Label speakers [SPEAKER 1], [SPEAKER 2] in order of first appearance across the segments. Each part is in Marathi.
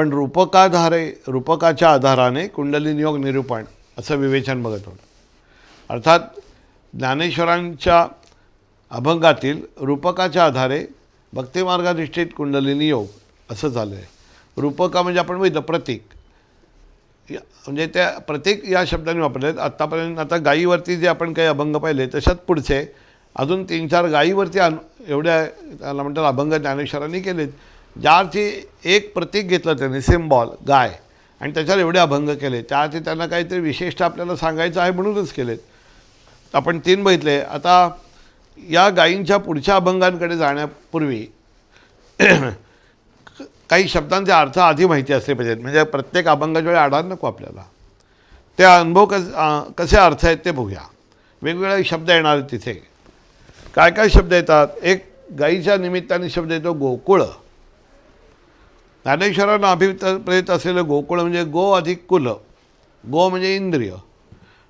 [SPEAKER 1] पण रूपकाधारे रूपकाच्या आधाराने कुंडली नियोग निरूपण असं विवेचन बघत होतं. अर्थात ज्ञानेश्वरांच्या अभंगातील रूपकाच्या आधारे भक्तिमार्गाधिष्ठित कुंडलिनी योग असं झालं आहे रूपका म्हणजे आपण बघितलं प्रतीक. या- म्हणजे त्या प्रतीक या शब्दाने वापरलेत. आत्तापर्यंत आता गायीवरती जे आपण काही अभंग पाहिले तशात पुढचे अजून तीन चार गायीवरती अन एवढ्या त्याला म्हणतात अभंग ज्ञानेश्वरांनी केलेत. ज्याची एक प्रतीक घेतलं त्यांनी सिम्बॉल गाय आणि त्याच्यावर एवढे अभंग केले. त्याआधी त्यांना काहीतरी विशिष्ट आपल्याला सांगायचं आहे म्हणूनच केलेत. आपण तीन बघितले. आता या गायींच्या पुढच्या अभंगांकडे जाण्यापूर्वी काही शब्दांचे अर्थ आधी माहिती असले पाहिजेत. म्हणजे प्रत्येक अभंगाच्या वेळी आढार नको आपल्याला. ते अनुभव कस कसे अर्थ आहेत ते बघूया. वेगवेगळे शब्द येणार आहेत तिथे. काय काय शब्द येतात? एक गाईच्या निमित्ताने शब्द येतो गोकुळ. ज्ञानेश्वरांना अभिप्रेत असलेलं गोकुळ म्हणजे गो अधिक कुल. गो म्हणजे इंद्रिय.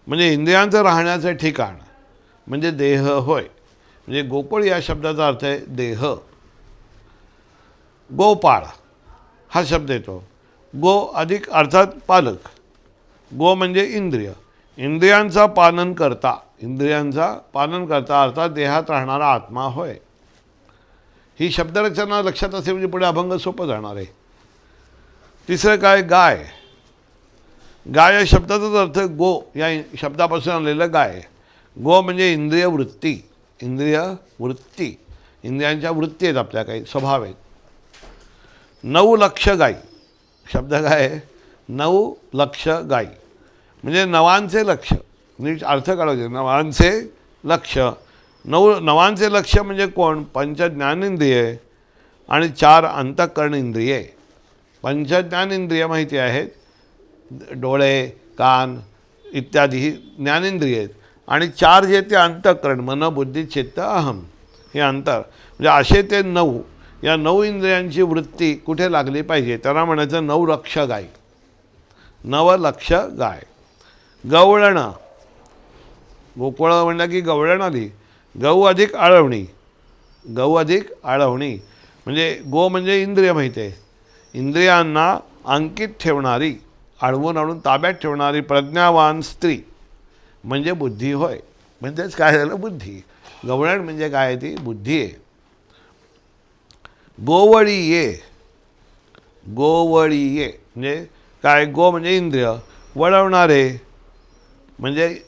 [SPEAKER 1] म्हणजे इंद्रियांचं राहण्याचं ठिकाण. म्हणजे देह होय. म्हणजे गोकुळ या शब्दाचा अर्थ आहे देह. गोपाळ हा शब्द येतो. गो अधिक अर्थात पालक. गो म्हणजे इंद्रिय. इंद्रियांचा पालन करता. इंद्रियांचा पालन करता अर्थात देहात राहणारा आत्मा होय. ही शब्दरचना लक्षात असेल म्हणजे पुढे अभंग सोपं जाणार आहे. तिसरं काय? गाय. गाय या शब्दाचाच अर्थ गो. या शब्दापासून आलेलं गाय. गो म्हणजे इंद्रिय वृत्ती. इंद्रिय वृत्ती. इंद्रियांच्या वृत्ती आहेत आपल्या काही. स्वभाव आहेत. नऊ लक्ष गाई. शब्द काय? आहे नऊ लक्ष गाई. म्हणजे नवांचे लक्ष. नीट अर्थ काढायचे. नवांचे लक्ष. नऊ नवांचे लक्ष म्हणजे कोण? पंच ज्ञानेंद्रिये आणि चार अंतःकरण इंद्रिये. पंचज्ञानेंद्रिय माहिती आहेत. डोळे कान इत्यादी ही ज्ञानेंद्रिय आहेत. आणि चार जे ते अंतःकरण मन बुद्धी चित्त अहम हे अंतर. म्हणजे असे ते नऊ. या नऊ इंद्रियांची वृत्ती कुठे लागली पाहिजे? त्यांना म्हणायचं नऊ लक्ष गाय. नवलक्ष गाय. गवळणं. गोकुळ म्हणलं की गवळण आली गहू अधिक आळवणी. गहू अधिक आळवणी. म्हणजे गो म्हणजे इंद्रिय माहिती आहे. इंद्रियांना अंकित ठेवणारी अडवून आणून ताब्यात ठेवणारी प्रज्ञावान स्त्री म्हणजे बुद्धी होय. म्हणजेच काय झालं? बुद्धी. गवळण म्हणजे काय ती? बुद्धी आहे. गोवळी ये. गोवळी ये. म्हणजे काय? गो म्हणजे इंद्रिय. वळवणारे म्हणजे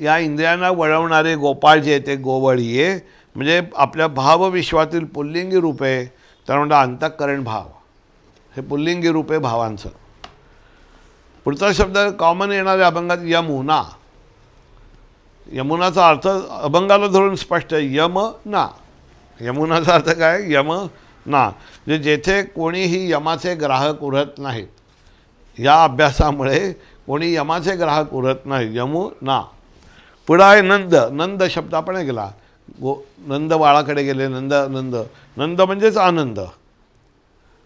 [SPEAKER 1] या इंद्रियांना वळवणारे गोपाळ जे ते गोवळी ये. म्हणजे आपल्या भावविश्वातील पुल्लिंगी रूपे तर म्हणजे अंतःकरण भाव. हे पुल्लिंगी रूपे भावांचं. पुढचा शब्द कॉमन येणाऱ्या अभंगात यमुना. यमुनाचा अर्थ अभंगाला धरून स्पष्ट आहे यम ना यमुनाचा अर्थ काय? यम ना म्हणजे जेथे कोणीही यमाचे ग्राहक उरत नाहीत या अभ्यासामुळे कोणी यमाचे ग्राहक उरत नाही. यमू ना पुढं आहे नंद. नंद शब्द आपण गेला गो नंद बाळाकडे गेले. नंद नंद. नंद म्हणजेच आनंद.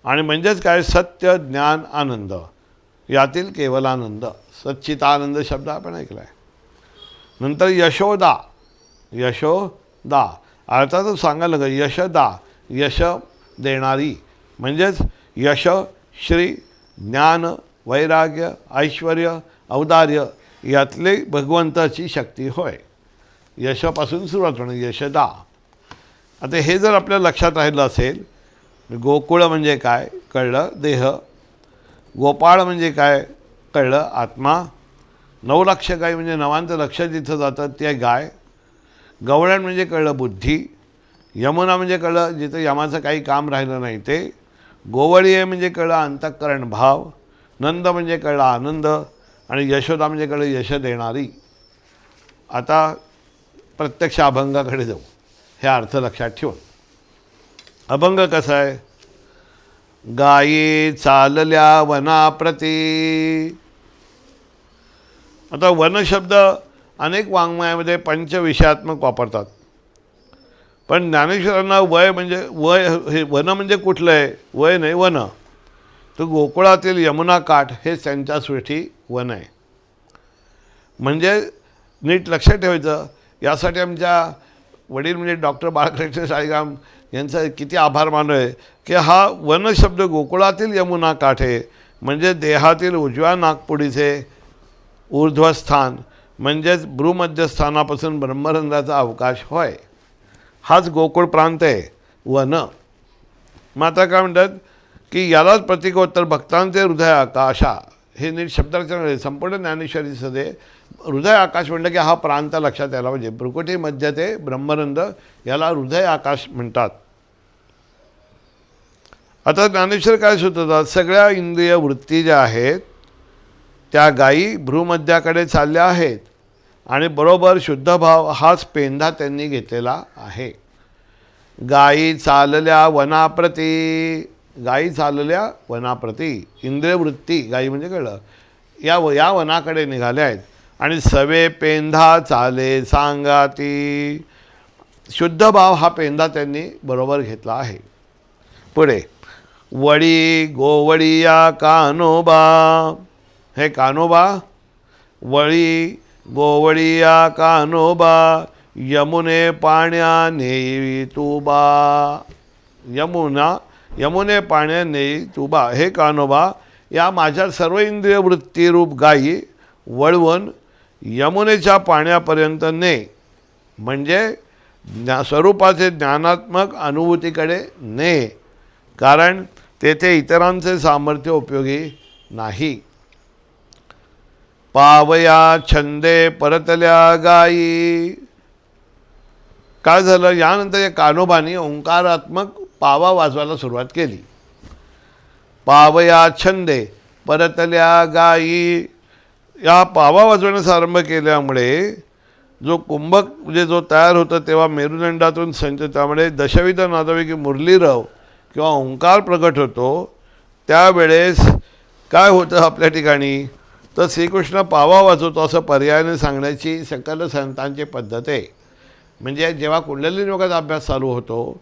[SPEAKER 1] आणि म्हणजेच काय? सत्य ज्ञान आनंद. यातील केवल आनंद. सच्चितानंद शब्द आपण ऐकला आहे नंतर यशोदा. यशोदा. अर्थातच सांगायला लागलं यशदा. यश देणारी. म्हणजेच यश श्री ज्ञान वैराग्य ऐश्वर औदार्य यातले भगवंताची शक्ती होय. यशापासून सुरुवात होणं यशदा. आता हे जर आपल्या लक्षात राहिलं असेल गोकुळ म्हणजे काय कळलं? देह. गोपाळ म्हणजे काय कळलं? आत्मा. नऊ लक्ष गाय म्हणजे नवांचं लक्ष जिथं जातं ते गाय. गवळण म्हणजे कळलं बुद्धी. यमुना म्हणजे कळलं जिथं यमाचं काही काम राहिलं नाही ते. गोवळी आहे म्हणजे कळलं अंतःकरण भाव. नंद म्हणजे कळलं आनंद. आणि यशोदा म्हणजे कळलं यश देणारी. आता प्रत्यक्ष अभंगाकडे जाऊ. हे अर्थ लक्षात ठेवून. अभंग कसा आहे? गायी चालल्या वनाप्रती. आता वनशब्द अनेक वाङ्मयामध्ये पंचविषयात्मक वापरतात. पण ज्ञानेश्वरांना वय म्हणजे वय हे वन म्हणजे कुठलं आहे? वय नाही वन. तर गोकुळातील यमुना काठ हे त्यांच्यासाठी वन आहे. म्हणजे नीट लक्षात ठेवायचं. यासाठी आमच्या वडील म्हणजे डॉक्टर बाळकृष्ण साळीगाम यांचा किती आभार मानोय की हा वन शब्द गोकुळातील यमुना काठे म्हणजे देहातील उजव्या नागपुडीचे ऊर्ध्वस्थान म्हणजेच भ्रूमध्यस्थानापासून ब्रह्मरंध्राचा अवकाश होय. हाच गोकुळ प्रांत आहे वन. मग आता काय म्हणतात की यालाच प्रतिकोत्तर भक्तांचे हृदय आकाशा. हे नीट शब्दरचना आहे. संपूर्ण ज्ञानेश्वरीमध्ये हृदय आकाश म्हटलं की हा प्रांत लक्षात यायला पाहिजे. भ्रुकुटी मध्य ते ब्रह्मरंद याला हृदय आकाश म्हणतात. आता ज्ञानेश्वर काय सुचवतात? सगळ्या इंद्रिय वृत्ती ज्या आहेत त्या गायी भ्रूमध्याकडे चालल्या आहेत आणि बरोबर शुद्ध भाव हाच पेंढा त्यांनी घेतलेला आहे. गायी चालल्या वनाप्रती. गायी चालल्या वनाप्रती इंद्रवृत्ती गायी म्हणजे कळलं. या व या वनाकडे निघाल्या आहेत. आणि सवे पेंधा चाले सांगाती. शुद्ध भाव हा पेंधा त्यांनी बरोबर घेतला आहे. पुढे वडी गोवडिया कानोबा. हे कानोबा वळी गोवडिया कानोबा. यमुने पाण्या नेई तुबा यमुना यमुने पाण्याने तुबा हे कानोबा या माझ्या सर्व इंद्रिय वृत्तीरूप गायी वळवून यमुनेच्या पाण्यापर्यंत ने. म्हणजे ज्ञा स्वरूपाचे ज्ञानात्मक अनुभूतीकडे ने. कारण तेथे इतरांचे सामर्थ्य उपयोगी नाही. पावया छंदे परतल्या गायी. काय झालं? यानंतर या कानोबानी ओंकारात्मक पावा वाजवायला सुरुवात केली. पावया छंदे परतल्या गायी. या पावा वाजवण्यास आरंभ केल्यामुळे जो कुंभक म्हणजे जो तयार होतं तेव्हा मेरुदंडातून संच त्यामुळे दशविध की मुरलीरव किंवा ओंकार प्रकट होतो. त्यावेळेस काय होतं आपल्या ठिकाणी? तर श्रीकृष्ण पावा वाजवतो असं पर्यायाने सांगण्याची सकल संतांची पद्धत आहे. म्हणजे जेव्हा कुंडली योगाचा अभ्यास चालू होतो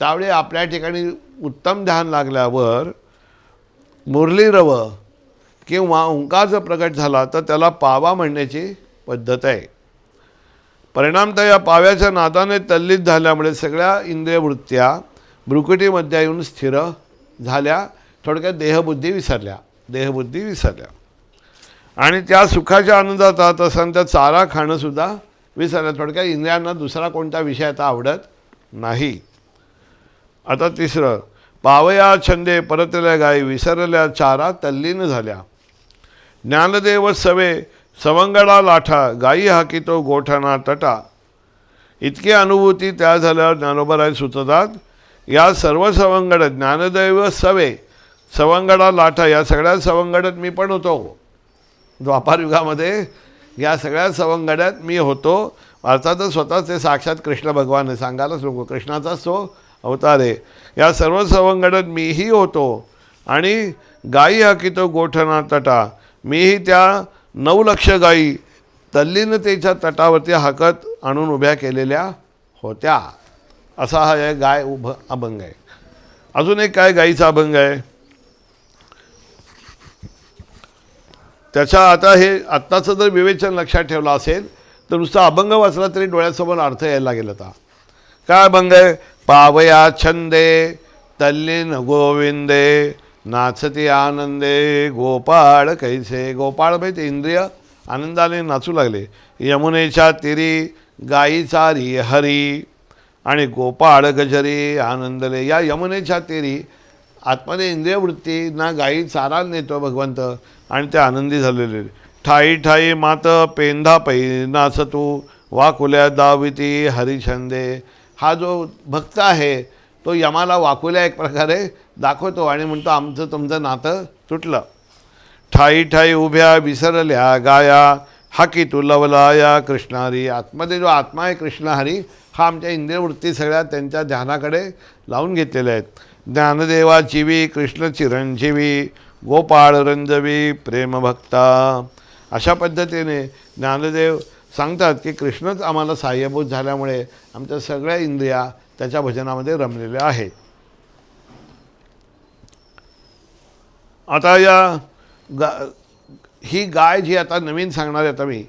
[SPEAKER 1] त्यावेळी आपल्या ठिकाणी उत्तम ध्यान लागल्यावर मुरलीरव किंवा ओंकार जर प्रकट झाला तर त्याला पावा म्हणण्याची पद्धत आहे. परिणामतः या पाव्याच्या नादाने तल्लीत झाल्यामुळे सगळ्या इंद्रियवृत्त्या भ्रुकुटीमध्ये येऊन स्थिर झाल्या. थोडक्यात देहबुद्धी विसरल्या. देहबुद्धी विसरल्या. आणि त्या सुखाच्या आनंदात राहत असताना त्या चारा खाणंसुद्धा विसरल्या. थोडक्यात इंद्रियांना दुसरा कोणता विषय आता आवडत नाही. आता तिसरं पावया छंदे परतल्या गायी विसरल्या चारा तल्लीन झाल्या. ज्ञानदेव सवे सवंगडा लाठा गायी हाकितो गोठणा तटा. इतकी अनुभूती त्या झाल्यावर ज्ञानोबराय सुचतात या सर्व सवंगड ज्ञानदैव सवे सवंगडा लाठा या सगळ्या सवंगडात मी पण होतो. द्वापार युगामध्ये या सगळ्या सवंगड्यात मी होतो. अर्थातच स्वतःच ते साक्षात कृष्ण भगवान आहे. सांगायलाच नको. कृष्णाचाच तो अवतारे. या सर्व सवंगडत मीही होतो आणि गायी हाकितो गोठणा तटा. मीही त्या नऊ लक्ष गायी तल्लीनतेच्या तटावरती हाकत आणून उभ्या केलेल्या होत्या. असा हा एक गाय उभ अभंग आहे. अजून एक काय गायीचा अभंग आहे? त्याच्या आता हे आत्ताचं जर विवेचन लक्षात ठेवलं असेल तर नुसता अभंग वाचला तरी डोळ्यासमोर अर्थ यायला लागेल आता. काय अभंग आहे? पावया छंदे तल्लीन गोविंदे नाचती आनंदे गोपाळ कैसे? गोपाळ भाई ते इंद्रिय आनंदाने नाचू लागले. यमुनेच्या तिरी गायीचा चारी हरी आणि गोपाळ गजरी आनंदले. या यमुनेच्या तिरी आत्माने इंद्रिय वृत्ती ना गायी चारा नेतो भगवंत आणि ते आनंदी झालेले. ठाई ठाई मात पेंधा पै नाच तू वाकुल्या दाविती हरिछंदे हा जो भक्त आहे तो यमाला वाकुल्या एक प्रकारे दाखवतो आणि म्हणतो आमचं तुमचं नातं तुटलं. ठाई ठाई उभ्या विसरल्या गाया हाकी तू लवला या कृष्णहरी आतमध्ये जो आत्मा आहे कृष्णहरी हा आमच्या इंद्रियवृत्ती सगळ्या त्यांच्या ध्यानाकडे लावून घेतलेल्या आहेत. ज्ञानदेवा चिवी कृष्ण चिरंजीवी गोपाळ रंजवी प्रेमभक्ता. अशा पद्धतीने ज्ञानदेव सांगतात की कृष्णच आम्हाला सहाय्यभूत झाल्यामुळे आमच्या सगळ्या इंद्रिया त्याच्या भजनामध्ये रमलेल्या आहेत. आता या गा ही गाय जी आता नवीन सांगणार आहे आता मी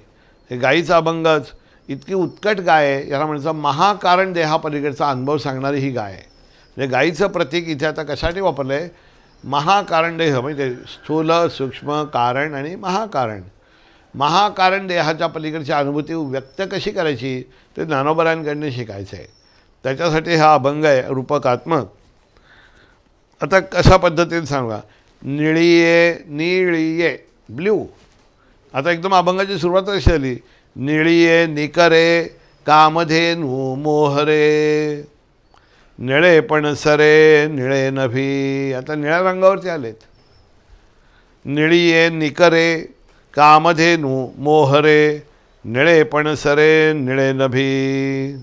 [SPEAKER 1] हे गायीचा अभंगच इतकी उत्कट गाय आहे याला म्हणायचं महाकारण देहापलीकडचा अनुभव सांगणारी ही गाय आहे. म्हणजे गाईचं प्रतीक इथे आता कशासाठी वापरलं आहे महाकारण देह म्हणजे स्थूल सूक्ष्म कारण आणि महाकारण. महाकारण देहाच्या पलीकडची अनुभूती व्यक्त कशी करायची ते ज्ञानोबरांकडनं शिकायचं आहे. त्याच्यासाठी हा अभंग आहे रूपकात्मक. आता कशा पद्धतीने सांगा? निळीये निळीये ब्ल्यू. आता एकदम अभंगाची सुरुवात कशी झाली? निळीये निकरे कामधेनू मोहरे. निळे पण सरे निळे नभी. आता निळ्या रंगावरती आलेत. निळीये निकरे कामधेनू मोहरे निळे पण सरे निळे नभी.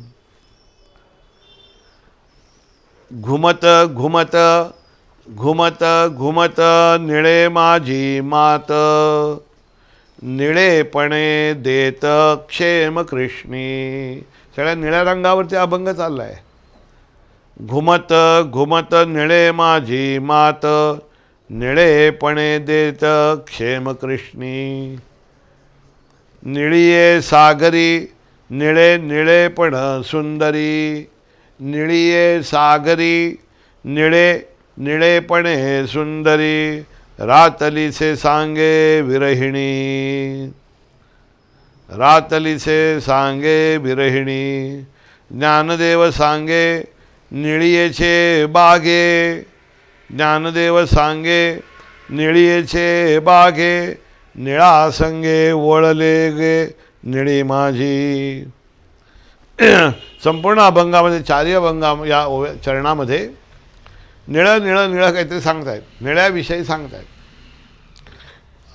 [SPEAKER 1] घुमत घुमत घुमत घुमत निळे माझी मात. निळेपणे देत क्षेम कृष्णी. सगळ्या निळ्या रंगावरती अभंग चालला आहे घुमत घुमत निळे माझी मात. निळेपणे देत क्षेम कृष्णी. निळिये सागरी निळे निळेपण सुंदरी. निळिये सागरी निळे निळेपणे सुंदरी. रातलीचे सांगे विरहिणी. रातलीचे सांगे विरहिणी. ज्ञानदेव सांगे निळियेचे बागे. ज्ञानदेव सांगे निळियेचे बागे निळा संगे वळले गे निळी माझी. संपूर्ण अभंगामध्ये चारी अभंगा या चरणामध्ये निळं निळं निळं काहीतरी सांगतायत. निळ्याविषयी सांगतायत.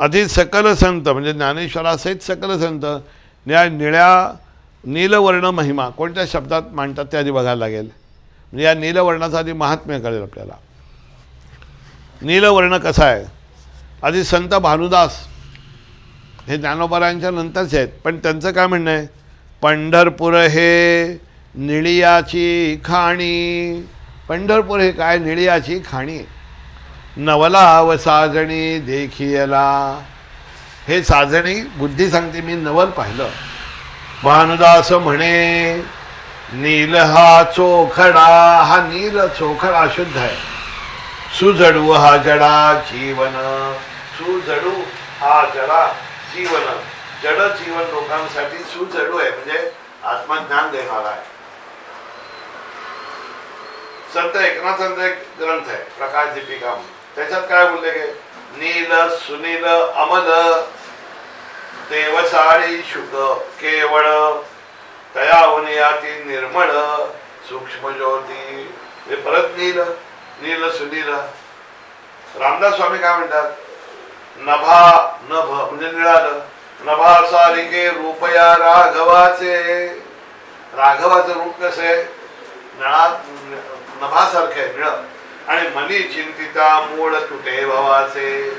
[SPEAKER 1] आधी सकल संत म्हणजे ज्ञानेश्वरासहित सकल संत या निळ्या नीलवर्ण महिमा कोणत्या शब्दात मांडतात ते आधी बघायला लागेल. म्हणजे या नीलवर्णाचं आधी महात्म्य कळेल आपल्याला. नीलवर्ण कसा आहे? आधी संत भानुदास हे ज्ञानोबरांच्या नंतरचे आहेत. पण त्यांचं काय म्हणणं आहे? पंढरपूर हे निळियाची खाणी. पंढरपूर हे काय निळियाची खाणी? नवला व साजणी देखियला. हे साजणी बुद्धी सांगते मी नवल पाहिलं. भानुदास म्हणे नील हा चोखडा हा नील चोखडा अशुद्ध आहे. सुजडू हा जडा जीवन. सुजडू हा जडा जीवन. जड जीवन लोकांसाठी सुजडू आहे म्हणजे आत्मज्ञान देणारा आहे. संत एकनाथांचा एक ग्रंथ आहे प्रकाश दीपिका त्याच्यात काय बोलले गे? नील सुनील अमल देवसाळी शुक केवळ तयावनियाती निर्मळ सूक्ष्म ज्योती हे परत नील. नील सुनील. रामदास स्वामी काय म्हणतात? नभा नभ म्हणजे निळालं. नभा सारिके रूपया राघवाचे. राघवाचं रूप कसं आहे? नळा नभासारखं आहे निळ. आणि मनी चिंतिता मूळ तुटे भवाचे.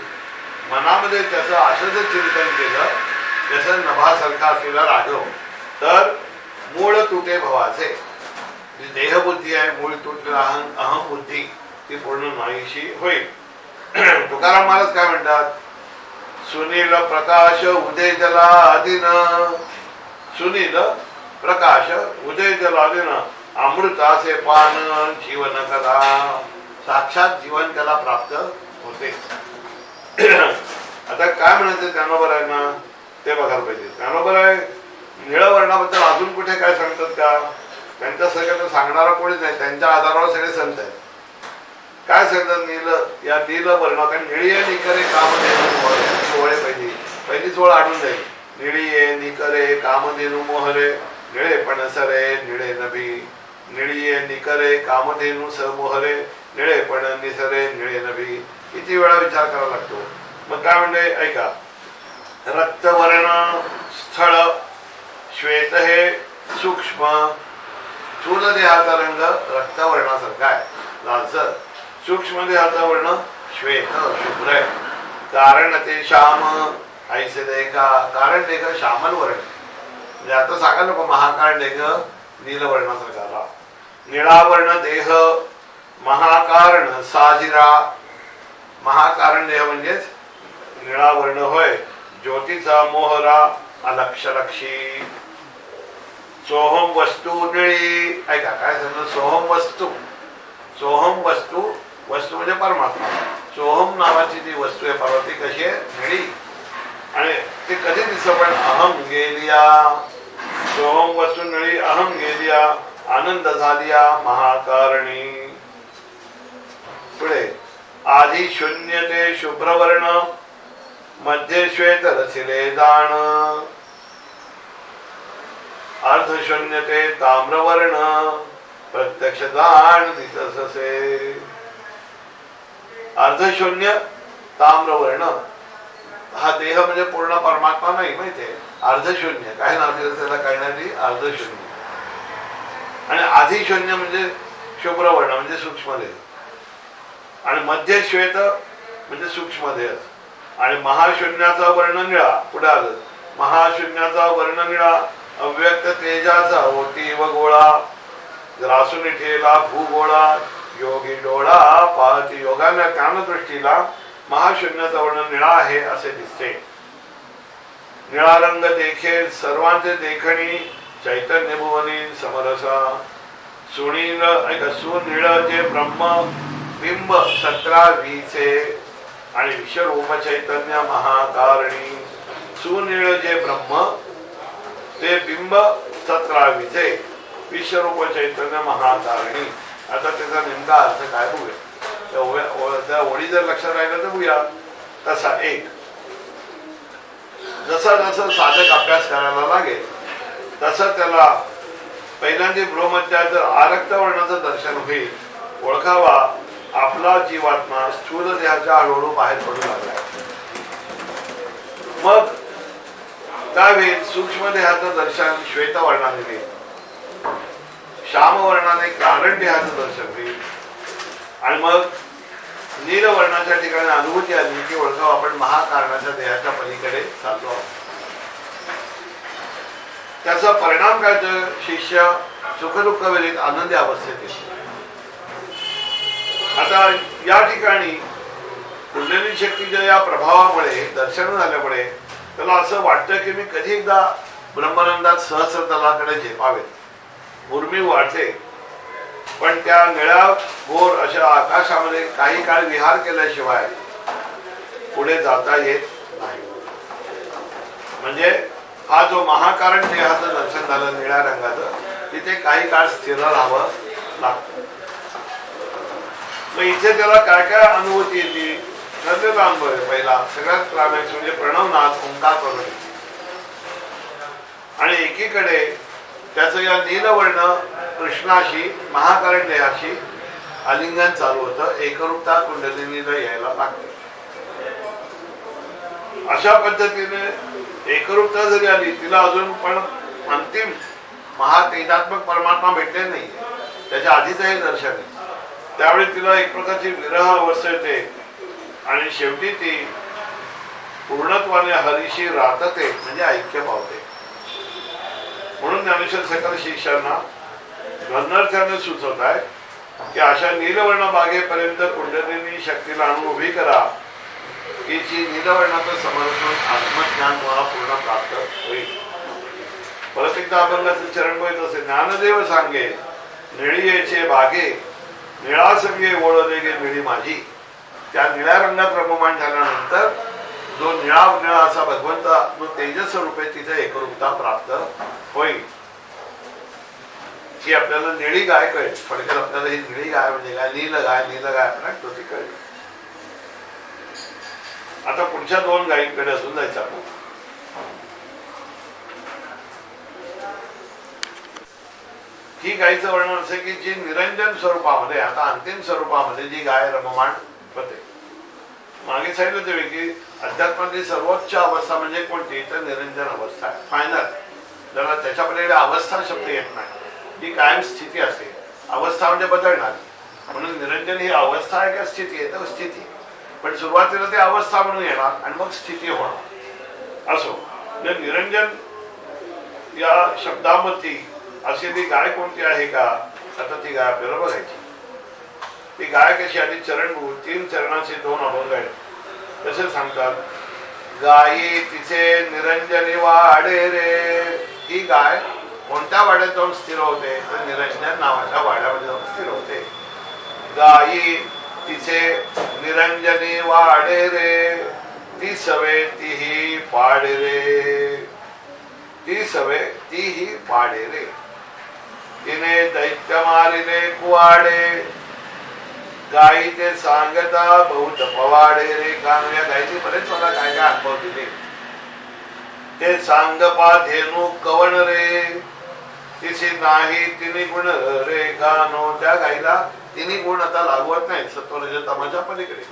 [SPEAKER 1] मनामध्ये त्याचं असं जर चिंतन केलं जसं नभासारखा असलेला राघव. तर मूळ तुटे भवाचे. जी देहबुद्धी आहे मूळ तुट अहं अहम बुद्धी. ती पूर्ण नाहीशी होईल. तुकाराम महाराज काय म्हणतात? सुनील प्रकाश उदय जलादिन. सुनील प्रकाश उदय जलादिन. अमृताचे पान जीवन कला साक्षात जीवन त्याला प्राप्त होते. आता काय म्हणायचं ज्ञानोबर आहे ना ते बघायला पाहिजे. ज्ञानोबर आहे निळ वर्णाबद्दल अजून कुठे काय सांगतात का? त्यांच्या सगळ्यांना सांगणारा कोणीच नाही. त्यांच्या आधारावर सगळे संत आहेत. काय सांगतात नील. या नील वर्ण कारण निळी आहे निकरे काम सोहळे पहिली. पहिली जोळ आढळून जाईल. निळी आहे निकरे कामधेनू मोहरे निळे पणसरे निळे नभी निळी आहे निकरे कामधेनू स मोहरे निळे पण निसरे निळे नभी किती वेळा विचार करावा लागतो. मग काय म्हणते ऐका. रक्तवर्ण स्थळ श्वेत हे सूक्ष्म. स्थूल देहाचा रंग रक्तवर्णासारखा आहे. लालसर. सूक्ष्म देहाचा वर्ण श्वेत शुभ्र आहे कारण ते श्याम ऐसे देखा कारण देख श्यामल वर्ण म्हणजे आता सांगा नको महाकारण देख नीलवर्णासारखा. आला निळावर्ण देह महाकारण साजिरा. महाकारण देह म्हणजेच निळावर्ण होय. ज्योतीचा मोहरा अलक्षलक्षी. सोहम वस्तू निळी. ऐका काय सांगतो सोहम वस्तू. सोहम वस्तू वस्तू म्हणजे परमात्मा. सोहम नावाची जी वस्तू आहे परवा ती कशी आहे? घडी. आणि ते कधी दिसत पण अहम गेलिया. सोहम वस्तू नळी अहम गेलिया. आनंद झालिया महाकारणी. पुढे आधी शून्य ते शुभ्रवर्णमध्ये श्वेत रचिले जाण. अर्धशून्य ते ताम्रवर्ण प्रत्यक्ष जाण दिससे अर्धशून्य ताम्रवर्ण. हा देह म्हणजे पूर्ण परमात्मा नाही माहितीये अर्धशून्य. काय नाव दिलं त्याला? काय नाही अर्धशून्य. आणि आधी शून्य म्हणजे शुभ्रवर्ण म्हणजे सूक्ष्मदेह. आणि मध्य श्वेत म्हणजे सूक्ष्मदेह. आणि महाशून्याचा वर्ण निळा पुढे आलं. महाशून्याचा वर्ण निळा अव्यक्त तेजाचा ओटी व गोळा ग्रासून ठेला भूगोळा योगी डोळा पाहती योगाने ज्ञानदृष्टीला महाशून्याचा वर्णन निळा आहे असे दिसते. निळा रंग देखे सर्वांचे देखणी चैतन्य भुवनी समरसा. सुनील सुनिळ जे ब्रह्म बिंब सतरा वीचे आणि विश्वरूप चैतन्य महाकारणी. सुनिळ जे ब्रह्म ते बिंब सतरावीचे विश्वरूप चैतन्य महाकारणी. आता त्याचा नेमका अर्थ काय बघूया. त्या ओळी जर लक्षात राहिलं तर बघूया. तसा एक. जसा जसा साधक अभ्यास करायला लागेल तसं त्याला पहिल्यांदा ब्रह्मत्याचं आरक्त वर्णाचं दर्शन होईल. ओळखावा. आपला जीवात्मा स्थूल देहाच्या हळूहळू बाहेर पडू लागला. मग त्यावेळी सूक्ष्म देहाचं दर्शन श्वेत वर्णाने श्यामवर्णाने श्याम कारण देहाचं दर्शन होईल आणि मग नील वर्णाच्या ठिकाणी अनुभूती आली की ओळखाव आपण महाकारणाच्या देहाच्या पलीकडे चाललो आहोत. त्याचा परिणाम काय तर शिष्य सुखदुःख आनंदी अवस्थेत येतो. आता या ठिकाणी कुंडली शक्तीच्या या प्रभावामुळे दर्शन झाल्यामुळे त्याला असं वाटतं की मी कधी एकदा ब्रह्मानंदात सहस्र तलाकडे झेपावेत. उर्मी वाढते. पण त्या निळ्या गोर अशा आकाशामध्ये काही काळ विहार केल्याशिवाय पुढे जाता येत नाही. म्हणजे हा जो महाकारण देहाचं दर्शन झालं निळ्या रंगाचं तिथे काही काळ स्थिर राहावं लागतं. मग इथे त्याला काय काय अनुभूती येते? श्रद्धेचा पहिला सगळ्यात क्लायमॅक्स म्हणजे प्रणवनाथ ओंकार करून आणि एकीकडे त्याचं या नीलवर्ण कृष्णाशी महाकारण्याशी आलिंगन चालू होतं. एकरूपता कुंडलिनीला यायला लागते अशा पद्धतीने एकरूपता जरी आली तिला अजून पण अंतिम महातेजात्मक परमात्मा भेटले नाही. त्याच्या आधीचंही दर्शन आहे. त्यावेळी तिला एक प्रकारची विरह अवस्था येते आणि शेवटी ती पूर्णत्वाने हरीशी राहतते म्हणजे ऐक्य पावते. म्हणून ज्ञानेश्वर सकल शिष्यांना घनर्थाने सुचवत आहे की अशा नीलवर्ण बागेपर्यंत कुंडलिनी शक्तीला आणून उभी करा. की जी नीलवर्णाचं समर्थन आत्मज्ञान मला पूर्ण प्राप्त होईल. परत एकदा अभंगाचं चरण बघित असे ज्ञानदेव सांगे निळीयेचे बागे निळा संगे ओळले गे निळी माझी. त्या निळ्या रंगात रममाण झाल्यानंतर जो निळा निळा असा भगवंत जो तेजस रूपे तिथे एकरूपता प्राप्त होईल. की आपल्याला निळी गाय कळेल. पडकर आपल्याला ही निळी गाय म्हणजे काय? नील गाय नील गाय आपल्याला तो ती कळेल. आता पुढच्या दोन गायींकडे अजून जायचं आपण. ही गायीचं वर्णन असं की जी निरंजन स्वरूपामध्ये आता अंतिम स्वरूपामध्ये जी गाय रममाण होते. मागे सांगितलं तुम्ही की अध्यात्मातली सर्वोच्च अवस्था म्हणजे कोणती? तर निरंजन अवस्था. आहे फायनल जरा त्याच्या पलीकडे अवस्था शब्द येत नाही. ती कायम स्थिती असते. अवस्था म्हणजे बदलणार. म्हणून निरंजन ही अवस्था आहे का स्थिती आहे? तर स्थिती. पण सुरुवातीला ते अवस्था म्हणून येणार आणि मग स्थिती होणार. असो. जर निरंजन या शब्दामध्ये अशी ती गाय कोणती आहे का? आता ती गाय आपल्याला बघायची. ती गाय कशी आधी चरण तीन चरणाचे दोन अभंग आहेत. तसे सांगतात गायी तिचे निरंजनी वाडे रे. ही गाय कोणत्या वाड्यात जाऊन स्थिर होते? तर निरंजन नावाच्या वाड्यामध्ये जाऊन स्थिर होते. गायी तिचे निरंजनी वाडे रे. ती सवे तीही पाडे रे. ती सवे तीही पाडे रे. तिने दैत्य मारिले कुवाडे. गायीचे सांगता बहुत पवाडे रे कारण गायचे बरेच मला काय काय अनुभव दिले. ते सांगपा धेनू कवण रे. तिचे नाही तिने गुण रे गानो त्या गायीला तिने गुण आता लागवत नाही सत्वरज तमाच्या पलीकडे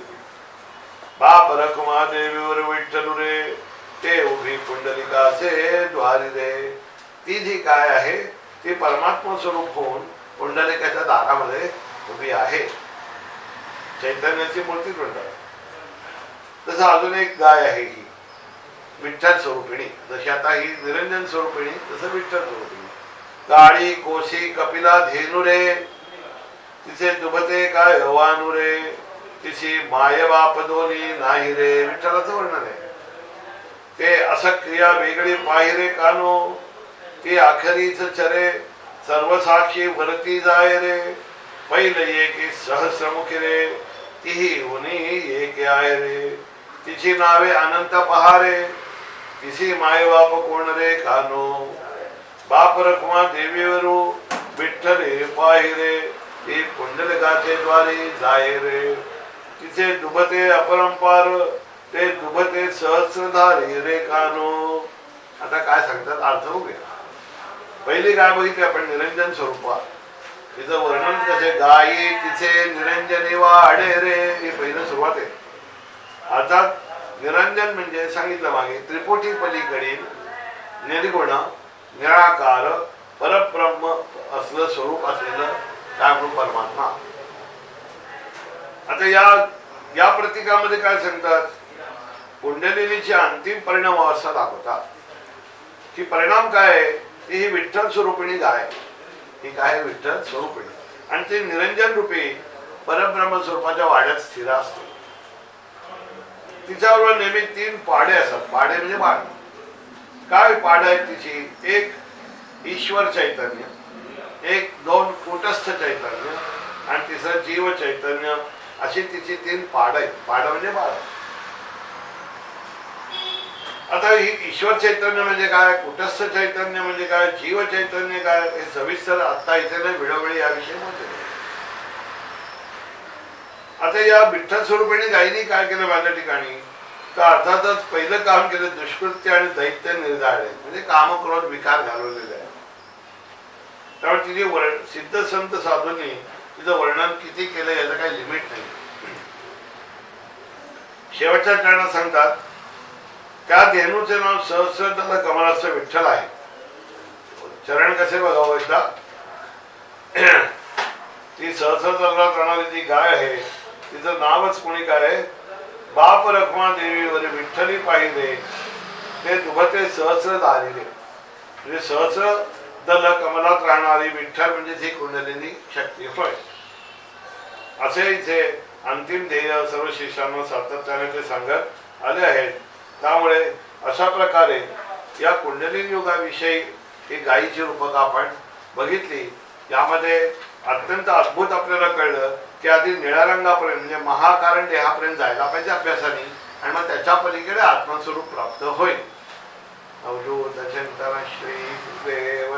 [SPEAKER 1] बाप रखमा देवीवर विठ्ठल रे. ते उभी पुंडलिकाचे द्वारी रे ती जी काय आहे ती परमात्मा स्वरूप होऊन पुंडलिकाच्या दारामध्ये उभी आहे. चैतन्याची मूर्ती म्हणतात. तसं अजून एक गाय आहे ही विठ्ठल स्वरूपिणी. जशी आता ही निरंजन स्वरूपिणी तसं विठ्ठल स्वरूपिणी. काळी कोशी कपिला धेनु रे. तिचे दुभते काय हवानुरे तिची माय बाप दोन्ही नाही रे. विठ्ठलाचं वर्णन आहे. ते असं क्रिया वेगळी पाहिरे कानो. ती आखरीच चरे सर्वसाक्षी भरती जाय रे. पहिले की सहस्रमुखी रे. तीही उनी एक आहे रे? तिची नावे अनंत पहारे. तिची मायबाप कोण रे कानो? बाप रखमा देवीवरू रे पाहिरे. ती पुंडलिकाचे द्वारे जाय रे. तिचे दुबते अपरंपार ते दुबते सहस्रधारी रे कानो. आता काय सांगतात? अर्थ बघूया. पहिली काय बघितली आपण? निरंजन स्वरूपात. तिचं वर्णन कसे? गायी तिचे निरंजनी वाढे रे. ही पहिलं सुरुवात आहे. अर्थात निरंजन म्हणजे सांगितलं मागे त्रिपुटी पलीकडील निर्गुण निराकार परब्रह्म असलं स्वरूप असलेलं काय म्हणून परमात्मा. आता या या प्रतीकामध्ये काय सांगतात? कुंडलिनीची अंतिम परिणाम अवस्था दाखवतात. की परिणाम काय आहे? ती ही विठ्ठल स्वरूपिणी गाय. ही काय आहे? विठ्ठल स्वरूपिणी आणि ते निरंजन रूपे परब्रह्म स्वरूपाच्या वाड्यात स्थिर असते. तिच्याबरोबर नेहमी तीन पाडे असतात. पाडे म्हणजे बाळ काय पाड आहेत तिची? एक ईश्वर चैतन्य एक दोन कुटस्थ चैतन्य आणि तिसरं जीव चैतन्य. अशी तिची तीन पाड आहेत. पाड म्हणजे बाळ आता ही ईश्वर चैतन्य म्हणजे काय? कुटस्थ चैतन्य म्हणजे काय? जीव चैतन्य काय? हे सविस्तर आता इथे नाही वेळोवेळी याविषयी म्हणते आता या विठ्ठल स्वरूपाने गायीने काय केलं माझ्या ठिकाणी? तर अर्थातच पहिलं काम केलं दुष्कृत्य आणि दैत्य निर्धारणे म्हणजे कामक्रोध विकार घालवलेले आहे. त्यामुळे तिने वर्ण सिद्ध संत साधूंनी तिचं वर्णन किती केलं याचं काही लिमिट नाही. शेवटच्या चरणात सांगतात त्या धेनूचे नाव सहस्रदल कमलाचं विठ्ठल आहे. चरण कसे बघावं एकदा? ती सहस्रदला राहणारी जी गाय आहे तिचं नावच कोणी काय आहे? बाप रखमा देवीवर विठ्ठली पाहिले. ते दुभते सहस्र धारिले. म्हणजे सहस्र दल कमलात राहणारी विठ्ठल म्हणजे ती कुंडलिनी शक्ती. होय. असे इथे अंतिम ध्येय सर्व शिष्यांना सातत्याने ते सांगत आले आहेत. त्यामुळे अशा प्रकारे या कुंडलिनी योगाविषयी ही गायीची रूपक आपण बघितली. यामध्ये अत्यंत अद्भुत आपल्याला कळलं की आधी निळ्या रंगापर्यंत म्हणजे महाकारण देहापर्यंत जायला पाहिजे अभ्यासाने आणि मग त्याच्या पलीकडे आत्मस्वरूप प्राप्त होईल. अवधूत चिंतन श्री देव